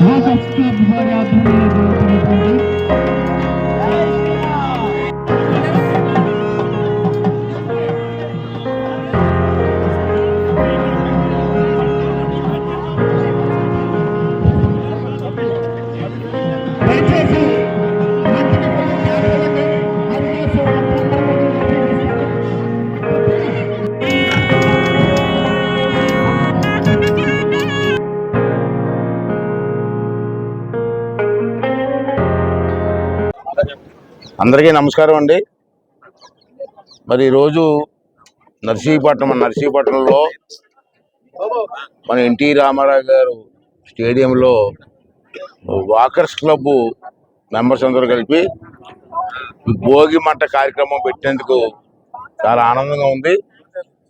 Let us give Maria Dure, Dure, Dure, Dure, అందరికీ నమస్కారం అండి. మరి ఈరోజు నర్సీపట్నం నర్సీపట్నంలో మన ఎన్టీ రామారావు గారు స్టేడియంలో వాకర్స్ క్లబ్ మెంబర్స్ అందరూ కలిపి భోగి మంట కార్యక్రమం పెట్టినందుకు చాలా ఆనందంగా ఉంది.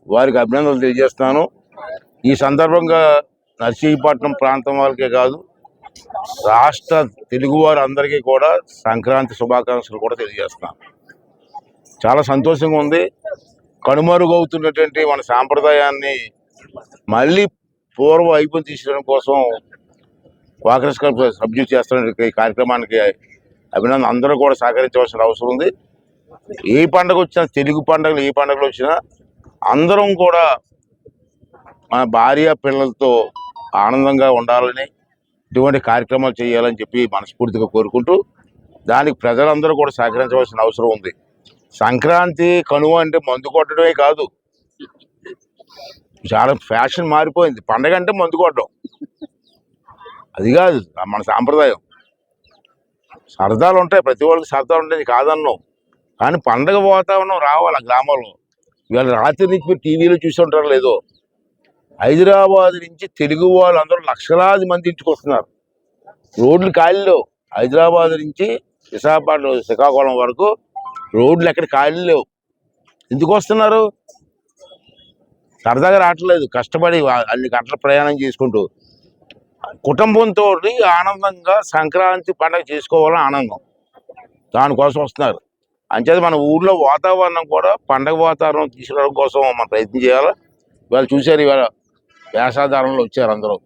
వారికి అభినందనలు తెలియజేస్తున్నాను. ఈ సందర్భంగా నర్సీపట్నం ప్రాంతం వాళ్ళకే కాదు రాష్ట్ర తెలుగువారు అందరికీ కూడా సంక్రాంతి శుభాకాంక్షలు కూడా తెలియజేస్తున్నాను చాలా సంతోషంగా ఉంది. కనుమరుగవుతున్నటువంటి మన సాంప్రదాయాన్ని మళ్ళీ పూర్వ వైపు తీసుకోవడం కోసం కాంగ్రెస్ క్లబ్ సబ్జెక్ట్ చేస్తున్న ఈ కార్యక్రమానికి అభినందన. అందరూ కూడా సహకరించవలసిన అవసరం ఉంది. ఏ పండుగ వచ్చినా తెలుగు పండుగలు ఏ పండుగలు వచ్చినా అందరం కూడా మన భార్య పిల్లలతో ఆనందంగా ఉండాలని ఇటువంటి కార్యక్రమాలు చేయాలని చెప్పి మనస్ఫూర్తిగా కోరుకుంటూ దానికి ప్రజలందరూ కూడా సహకరించవలసిన అవసరం ఉంది. సంక్రాంతి కనువ అంటే మందు కొట్టడమే కాదు. చాలా ఫ్యాషన్ మారిపోయింది. పండగ అంటే మందు కొట్టడం. అది కాదు మన సాంప్రదాయం. సరదాలు ఉంటాయి ప్రతి వాళ్ళకి సరదాలు ఉంటాయి కాదన్నావు కాదన్నాం. కానీ పండగ వాతావరణం రావాలి ఆ గ్రామంలో? ఇవాళ రాత్రి నుంచి మీరు టీవీలో చూసి ఉంటారో లేదో? హైదరాబాద్ నుంచి తెలుగు వాళ్ళు అందరూ లక్షలాది మంది ఇంటికి వస్తున్నారు రోడ్లు ఖాళీలో హైదరాబాద్ నుంచి విశాఖపట్నం శ్రీకాకుళం వరకు రోడ్లు ఎక్కడ ఖాళీ లేవు. ఎందుకు వస్తున్నారు సరదాగా రావట్లేదు. కష్టపడి అన్ని గంటల ప్రయాణం చేసుకుంటూ. కుటుంబంతో ఆనందంగా సంక్రాంతి పండుగ చేసుకోవాలని ఆనందం. దానికోసం వస్తున్నారు. అంచేది మన ఊర్లో వాతావరణం కూడా పండగ వాతావరణం తీసుకురావడం కోసం మనం ప్రయత్నం చేయాలి? వాళ్ళు చూశారు ఇవాళ వేషాధారంలో వచ్చారు అందరూ.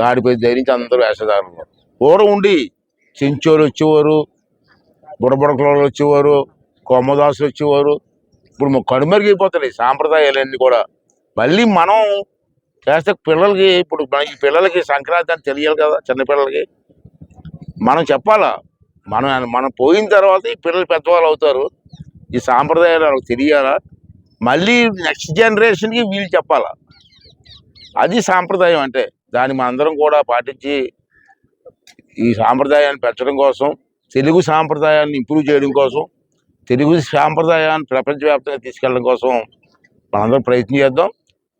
గాడిపై ధరించి అందరూ వేషధారంలో పూర్వం ఉండి చెంచోలు వచ్చేవారు బుడబుడకలు వచ్చేవారు కొమ్మదాసులు వచ్చేవారు. ఇప్పుడు కనుమరుగైపోతున్నాయి సాంప్రదాయాలన్నీ కూడా. మళ్ళీ మనం చేస్తే పిల్లలకి ఇప్పుడు మన ఈ పిల్లలకి సంక్రాంతి అని తెలియాలి కదా చిన్నపిల్లలకి మనం చెప్పాలా మనం మనం పోయిన తర్వాత ఈ పిల్లలు పెద్దవాళ్ళు అవుతారు. ఈ సాంప్రదాయాలు వాళ్ళకి తెలియాలా? మళ్ళీ నెక్స్ట్ జనరేషన్కి వీళ్ళు చెప్పాలా? అది సాంప్రదాయం అంటే. దాన్ని మనందరం కూడా పాటించి ఈ సాంప్రదాయాన్ని పెంచడం కోసం తెలుగు సాంప్రదాయాన్ని ఇంప్రూవ్ చేయడం కోసం తెలుగు సాంప్రదాయాన్ని ప్రపంచవ్యాప్తంగా తీసుకెళ్ళడం కోసం మనందరం ప్రయత్నం చేద్దాం.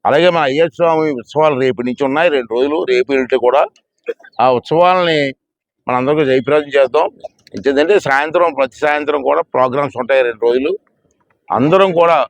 అలాగే మన అయ్యప్ప స్వామి ఉత్సవాలు రేపు నుంచి ఉన్నాయి. రెండు రోజులు రేపు ఇంటి కూడా ఆ ఉత్సవాలని మనందరికీ జయప్రదం చేద్దాం. ఎందుకంటే సాయంత్రం ప్రతి సాయంత్రం కూడా ప్రోగ్రామ్స్ ఉంటాయి రెండు రోజులు. అందరం కూడా